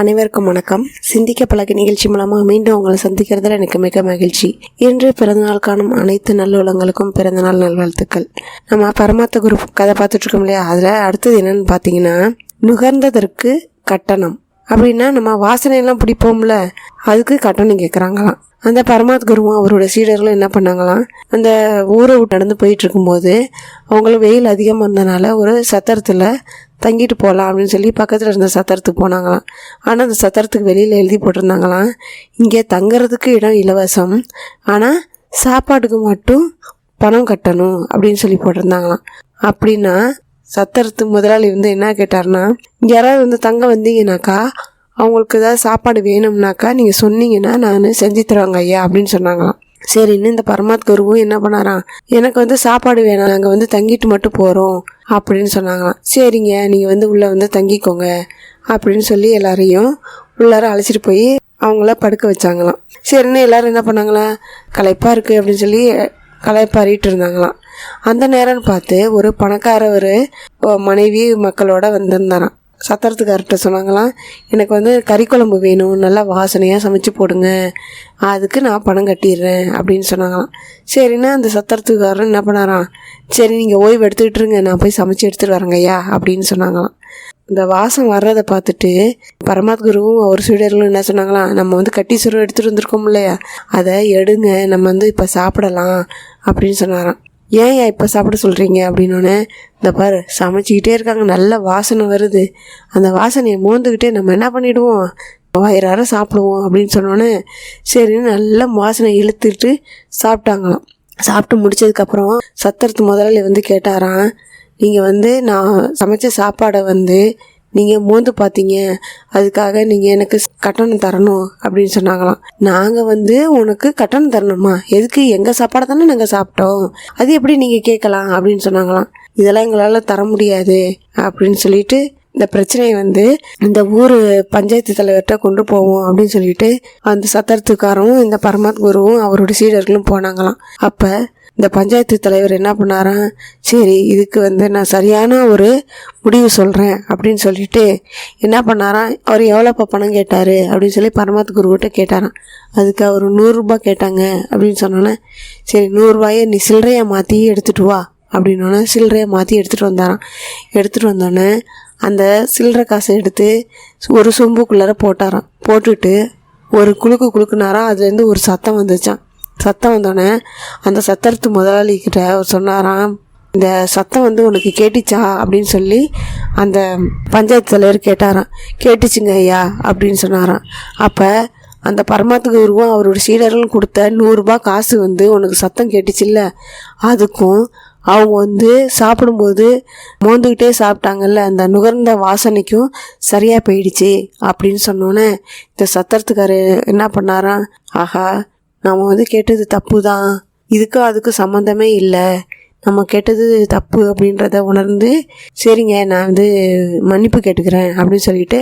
அனைவருக்கும் வணக்கம். சிந்திக்க பழக நிகழ்ச்சி மூலமாக மீண்டும் உங்களை சந்திக்கிறதுல எனக்கு மிக மகிழ்ச்சி. இன்று பிறந்தநாள் காணும் அனைத்து நல்லுள்ளங்களுக்கும் பிறந்தநாள் நல்வாழ்த்துக்கள். நம்ம பரமாத்த குரு கதை பார்த்துட்டு இருக்கோம் இல்லையா? அதில் அடுத்தது என்னன்னு பார்த்தீங்கன்னா நுகர்ந்ததற்கு கட்டணம். அப்படின்னா நம்ம வாசனையெல்லாம் பிடிப்போம்ல? அதுக்கு கட்டணம் கேட்குறாங்களாம் அந்த பரமாத் குருவும் அவரோட சீடர்களும் என்ன பண்ணாங்களாம்? அந்த ஊரை விட்டு நடந்து போயிட்டு இருக்கும்போது அவங்களுக்கு வெயில் அதிகமாக இருந்தனால ஒரு சத்திரத்தில் தங்கிட்டு போகலாம் அப்படின்னு சொல்லி பக்கத்தில் இருந்த சத்திரத்துக்கு போனாங்களாம். ஆனால் அந்த சத்திரத்துக்கு வெளியில் எழுதி போட்டிருந்தாங்களாம். இங்கே தங்குறதுக்கு இடம் இலவசம். ஆனால் சாப்பாட்டுக்கு மட்டும் பணம் கட்டணும் அப்படின்னு சொல்லி போட்டிருந்தாங்களாம். அப்படின்னா சத்திரத்து முதலாளி வந்து என்ன கேட்டாருன்னா யாராவது வந்து தங்க வந்தீங்கன்னாக்கா அவங்களுக்கு ஏதாவது சாப்பாடு வேணும்னாக்கா நீங்கள் சொன்னீங்கன்னா நான் செஞ்சு தருவாங்க ஐயா அப்படின்னு சொன்னாங்களாம். சரின்னு இந்த பரமாத் குருவும் என்ன பண்ணாராம்? எனக்கு வந்து சாப்பாடு வேணாம் நாங்கள் வந்து தங்கிட்டு மட்டும் போகிறோம் அப்படின்னு சொன்னாங்களாம். சரிங்க நீங்கள் வந்து உள்ளே வந்து தங்கிக்கோங்க அப்படின்னு சொல்லி எல்லாரையும் உள்ளார அழைச்சிட்டு போய் அவங்கள படுக்க வச்சாங்களாம். சரின்னு எல்லாரும் என்ன பண்ணாங்களா களைப்பாக இருக்குது அப்படின்னு சொல்லி களைப்பாறிட்டு இருந்தாங்களாம். அந்த நேரம்னு பார்த்து ஒரு பணக்காரவர் மனைவி மக்களோட வந்திருந்தாராம். சத்திரத்துக்கார்ட்ட சொன்னாங்களாம் எனக்கு வந்து கறி குழம்பு வேணும் நல்லா வாசனையாக சமைச்சு போடுங்க அதுக்கு நான் பணம் கட்டிடுறேன் அப்படின்னு சொன்னாங்களாம். சரின்னா அந்த சத்திரத்துக்காரன் என்ன பண்ணாராம் சரி நீங்கள் ஓய்வு எடுத்துக்கிட்டு நான் போய் சமைச்சு எடுத்துகிட்டு வரேங்க ஐயா அப்படின்னு சொன்னாங்களாம். இந்த வாசம் வர்றதை பார்த்துட்டு பரமாத் குருவும் அவர் சீடர்களும் என்ன சொன்னாங்களாம் நம்ம வந்து கட்டி சுரம் எடுத்துகிட்டு வந்திருக்கோம் இல்லையா அதை எடுங்க நம்ம வந்து இப்போ சாப்பிடலாம் அப்படின்னு சொன்னாராம். ஏன் இப்போ சாப்பிட சொல்கிறீங்க அப்படின்னோடனே இந்த பாரு சமைச்சிக்கிட்டே இருக்காங்க நல்ல வாசனை வருது. அந்த வாசனையை மோந்துக்கிட்டே நம்ம என்ன பண்ணிவிடுவோம் வயிறார சாப்பிடுவோம் அப்படின்னு சொன்னோன்னே சரின்னு நல்ல வாசனை இழுத்துட்டு சாப்பிட்டாங்களாம். சாப்பிட்டு முடிச்சதுக்கப்புறம் சத்திரத்து முதலாளி வந்து கேட்டாராம் நீங்கள் வந்து நான் சமைச்ச சாப்பாடை வந்து நீங்கள் மோந்து பார்த்தீங்க அதுக்காக நீங்கள் எனக்கு கட்டணம் தரணும் அப்படின்னு சொன்னாங்களாம். நாங்கள் வந்து உனக்கு கட்டணம் தரணுமா? எதுக்கு? எங்கள் சாப்பாடை தானே நாங்கள் சாப்பிட்டோம். அது எப்படி நீங்கள் கேட்கலாம்? அப்படின்னு சொன்னாங்களாம். இதெல்லாம் எங்களால் தர முடியாது அப்படின்னு சொல்லிட்டு இந்த பிரச்சனையை வந்து இந்த ஊர் பஞ்சாயத்து தலைவர்கிட்ட கொண்டு போவோம் அப்படின்னு சொல்லிட்டு அந்த சத்திரத்துக்காரவும் இந்த பரமாத் குருவும் அவரோட சீடர்களும் போனாங்களாம். அப்போ இந்த பஞ்சாயத்து தலைவர் என்ன பண்ணாராம் சரி இதுக்கு வந்து நான் சரியான ஒரு முடிவு சொல்கிறேன் அப்படின்னு சொல்லிட்டு என்ன பண்ணாராம் அவர் எவ்வளோப்பா பணம் கேட்டார் அப்படின்னு சொல்லி பரமாத் குருக்கிட்ட கேட்டாராம். அதுக்கு அவர் நூறுரூபா கேட்டாங்க அப்படின்னு சொன்னோன்னே சரி நூறுரூவாயை நீ சில்லறையை மாற்றி எடுத்துகிட்டு வா அப்படின்னோடனே சில்லறையை மாற்றி எடுத்துகிட்டு வந்தாராம். எடுத்துகிட்டு வந்தோடனே அந்த சில்லறை காசை எடுத்து ஒரு சொம்புக்குள்ளார போட்டாராம். போட்டுட்டு ஒரு குழுக்கு குலுக்குனாராம் அதுலேருந்து ஒரு சத்தம் வந்துச்சான் சத்தம் வந்தோடனே அந்த சத்தரத்து முதலாளிக்கிட்ட அவர் சொன்னாராம் இந்த சத்தம் வந்து உனக்கு கேட்டுச்சா? அப்படின்னு சொல்லி அந்த பஞ்சாயத்து தலைவர் கேட்டாராம். கேட்டுச்சுங்க ஐயா அப்படின்னு சொன்னாராம். அப்போ அந்த பரமாத்துக்கு குருவும் அவரோட சீடர்களும் கொடுத்த நூறுரூபா காசு வந்து உனக்கு சத்தம் கேட்டுச்சுல்ல? அதுக்கும் அவங்க வந்து சாப்பிடும்போது மோந்துக்கிட்டே சாப்பிட்டாங்கல்ல அந்த நுகர்ந்த வாசனைக்கும் சரியாக போயிடுச்சு அப்படின்னு சொன்னோன்னே இந்த சத்திரத்துக்காரர் என்ன பண்ணாராம் ஆஹா நம்ம வந்து கேட்டது தப்பு தான் இதுக்கும் அதுக்கு சம்மந்தமே இல்லை. நம்ம கேட்டது தப்பு அப்படின்றத உணர்ந்து சரிங்க நான் வந்து மன்னிப்பு கேட்டுக்கிறேன் அப்படின்னு சொல்லிட்டு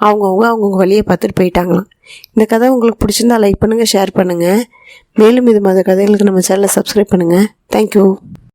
அவங்கவுங்க அவங்கவுங்க வழியை பார்த்துட்டு போயிட்டாங்களாம். இந்த கதை உங்களுக்கு பிடிச்சிருந்தா லைக் பண்ணுங்கள் ஷேர் பண்ணுங்கள் மேலும் இது மாதிரி கதைகளுக்கு நம்ம சேனலை சப்ஸ்கிரைப் பண்ணுங்கள் தேங்க்யூ